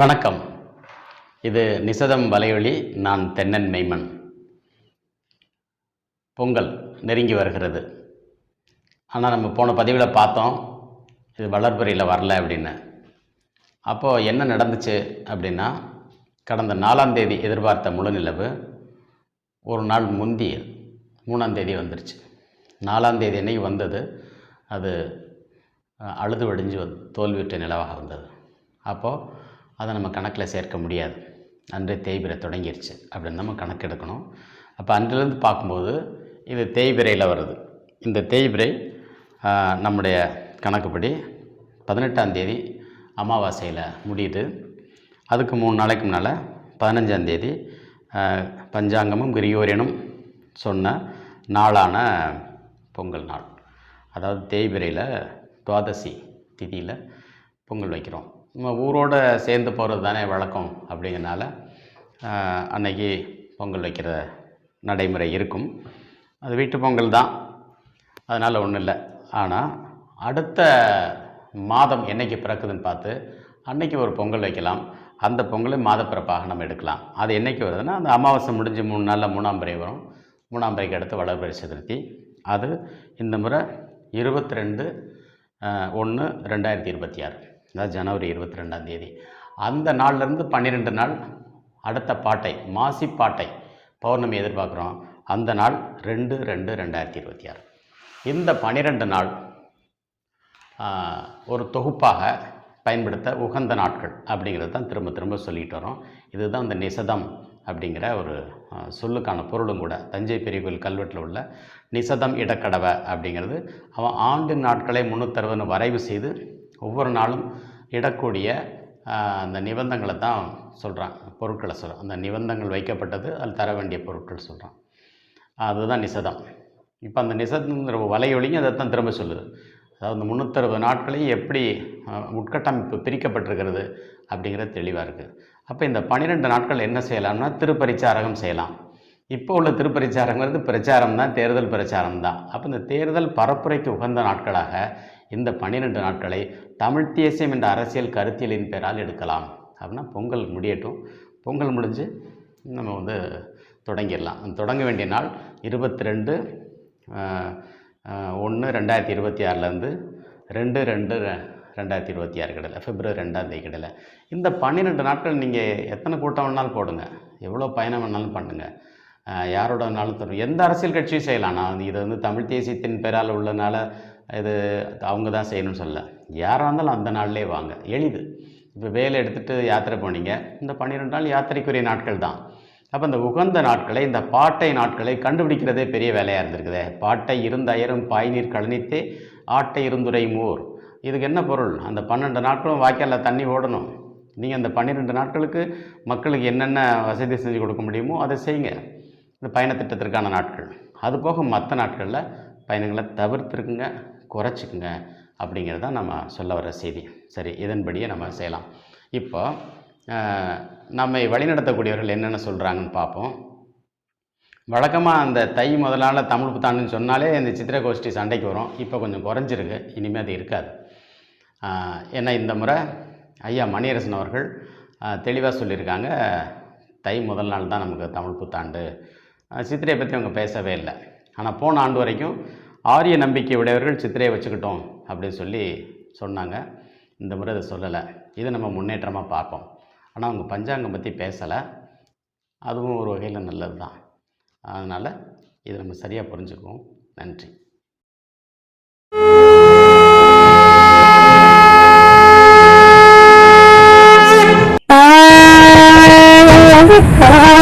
வணக்கம். இது நிசதம் வலையொலி நான் தென்னன் மெய்மன். பொங்கல் நெருங்கி வருகிறது. ஆனால் நம்ம போன பதிவில் பார்த்தோம் இது வளர்புறையில் வரல அப்படின்னு. அப்போது என்ன நடந்துச்சு அப்படின்னா கடந்த நாலாம் தேதி எதிர்பார்த்த முழு நிலவு ஒரு நாள் முந்தி மூணாம் தேதி வந்துருச்சு. நாலாம் தேதி அன்னைக்கு வந்தது? அது அழுது வடிஞ்சு வந் தோல்வியுற்ற நிலவாக வந்தது. அப்போது அதை நம்ம கணக்கில் சேர்க்க முடியாது. அன்றே தேய்பிரை தொடங்கிருச்சு. அப்படின்னு நம்ம கணக்கெடுக்கணும் அப்போ அன்றிலிருந்து பார்க்கும்போது இது தேய்பிரையில் வருது. இந்த தேய்பிரை நம்முடைய கணக்குப்படி பதினெட்டாம் தேதி அமாவாசையில் முடியுது. அதுக்கு மூணு நாளைக்கு முன்னால் பதினஞ்சாம் தேதி பஞ்சாங்கமும் கிரியோரியனும் சொன்ன நாளான பொங்கல் நாள். அதாவது தேய்பிரையில் துவாதசி திதியில் பொங்கல் வைக்கிறோம். ஊரோட சேர்ந்து போகிறது தானே வழக்கம் அப்படிங்கிறனால அன்னைக்கு பொங்கல் வைக்கிற நடைமுறை இருக்கும். அது வீட்டு பொங்கல் தான். அதனால் ஒன்றும் இல்லை. ஆனால் அடுத்த மாதம் என்னைக்கு பிறக்குதுன்னு பார்த்து அன்னைக்கு ஒரு பொங்கல் வைக்கலாம். அந்த பொங்கலை மாதப்பிறப்பாக நம்ம எடுக்கலாம். அது என்றைக்கு வருதுன்னா அந்த அமாவாசை முடிஞ்சு மூணு நாளில் மூணாம் பிறை வரும். மூணாம் பிறைக்கு அடுத்து வளர்பிறை சதுர்த்தி. அது இந்த முறை இருபத்தி ரெண்டு ஒன்று ரெண்டாயிரத்தி இருபத்தி ஆறு. அதாவது ஜனவரி இருபத்தி ரெண்டாம் தேதி. அந்த நாள்லேருந்து பன்னிரெண்டு நாள் அடுத்த பாட்டை மாசி பாட்டை பௌர்ணமி எதிர்பார்க்குறோம். அந்த நாள் ரெண்டு ரெண்டு ரெண்டாயிரத்தி இருபத்தி ஆறு. இந்த பன்னிரெண்டு நாள் ஒரு தொகுப்பாக பயன்படுத்த உகந்த நாட்கள் அப்படிங்கிறது தான் திரும்ப திரும்ப சொல்லிட்டு வரோம். இதுதான் இந்த நிசதம் அப்படிங்கிற ஒரு சொல்லுக்கான பொருளும் கூட. தஞ்சை பெரிய கோயில் கல்வெட்டில் உள்ள நிசதம் இடக்கடவை அப்படிங்கிறது அவன் ஆண்டு நாட்களை முன்னுத்தரவுன்னு வரைவு செய்து ஒவ்வொரு நாளும் இடக்கூடிய அந்த நிபந்தங்களை தான் சொல்கிறான் பொருட்களை சொல்கிறான் அந்த நிபந்தங்கள் வைக்கப்பட்டது அதில் தர வேண்டிய பொருட்கள் சொல்கிறான் அதுதான் நிசதம். இப்போ அந்த நிசதங்கிற வலையொலியும் அதை தான் திரும்ப சொல்லுது. அதாவது இந்த முந்நூற்றறுபது நாட்களையும் எப்படி உட்கட்டமைப்பு பிரிக்கப்பட்டிருக்கிறது அப்படிங்கிறது தெளிவாக இருக்குது அப்போ இந்த பன்னிரெண்டு நாட்கள் என்ன செய்யலாம்னா திருப்பரிச்சாரகம் செய்யலாம். இப்போ உள்ள திருப்பரிச்சாரங்கிறது பிரச்சாரம் தான் தேர்தல் பிரச்சாரம் தான். அப்போ இந்த தேர்தல் பரப்புரைக்கு உகந்த நாட்களாக இந்த பன்னிரெண்டு நாட்களை தமிழ் தேசியம் என்ற அரசியல் கருத்தியலின் பெயரால் எடுக்கலாம். அப்படின்னா பொங்கல் முடியட்டும். பொங்கல் முடிஞ்சு நம்ம வந்து தொடங்கிடலாம். தொடங்க வேண்டிய நாள் இருபத்தி ரெண்டு ஒன்று ரெண்டாயிரத்தி இருபத்தி ஆறுலேருந்து ரெண்டு ரெண்டு ரெண்டாயிரத்தி இருபத்தி ஆறு கிடையில பிப்ரவரி ரெண்டாம் தேதி கிடையில. இந்த பன்னிரெண்டு நாட்கள் நீங்கள் எத்தனை கூட்டம் வேணாலும் போடுங்க. எவ்வளோ பயணம் வேணாலும் பண்ணுங்கள் யாரோட வேணாலும் தரும் எந்த அரசியல் கட்சியும் செய்யலாம். நான் இது வந்து தமிழ் தேசியத்தின் பெயரால் உள்ளனால இது அவங்க தான் செய்யணும்னு சொல்ல யாராக இருந்தாலும் அந்த நாள்லேயே வாங்க. எளிது. இப்போ வேலை எடுத்துகிட்டு யாத்திரை போனீங்க. இந்த பன்னிரெண்டு நாள் யாத்திரைக்குரிய நாட்கள் தான். அப்போ இந்த உகந்த நாட்களை இந்த பாட்டை நாட்களை கண்டுபிடிக்கிறதே பெரிய வேலையாக இருந்திருக்குதே. பாட்டை இருந்தயரும் பாய்நீர் கழனித்தே ஆட்டை இருந்துரை மூர். இதுக்கு என்ன பொருள்? அந்த பன்னெண்டு நாட்களும் வாய்க்காலில் தண்ணி ஓடணும். நீங்கள் அந்த பன்னிரெண்டு நாட்களுக்கு மக்களுக்கு என்னென்ன வசதி செஞ்சு கொடுக்க முடியுமோ அதை செய்யுங்க. இந்த பயணத்திட்டத்திற்கான நாட்கள். அது போக மற்ற நாட்களில் பயணங்களை தவிர்த்துருக்குங்க. குறைச்சிக்குங்க அப்படிங்கிறது தான் நம்ம சொல்ல வர செய்தி. சரி இதன்படியே நம்ம செய்யலாம். இப்போ நம்மை வழிநடத்தக்கூடியவர்கள் என்னென்ன சொல்கிறாங்கன்னு பார்ப்போம். வழக்கமாக அந்த தை முதலான தமிழ் புத்தாண்டுன்னு சொன்னாலே இந்த சித்திரை கோஷ்டி சண்டைக்கு வரும். இப்போ கொஞ்சம் குறைஞ்சிருக்கு. இனிமேல் அது இருக்காது. ஏன்னா இந்த முறை ஐயா மணியரசன் அவர்கள் தெளிவாக சொல்லியிருக்காங்க. தை முதல் நாள் தான் நமக்கு தமிழ் புத்தாண்டு. சித்திரையை பற்றி அவங்க பேசவே இல்லை. ஆனால் போன ஆண்டு வரைக்கும் ஆரிய நம்பிக்கை உடையவர்கள் சித்திரையை வச்சுக்கிட்டோம் அப்படின்னு சொல்லி சொன்னாங்க இந்த முறை அதை சொல்லலை இதை நம்ம முன்னேற்றமாக பார்ப்போம் ஆனால் அவங்க பஞ்சாங்கம் பற்றி பேசலை அதுவும் ஒரு வகையில் நல்லது தான் அதனால் இதை நம்ம சரியாக புரிஞ்சுக்குவோம் நன்றி Ah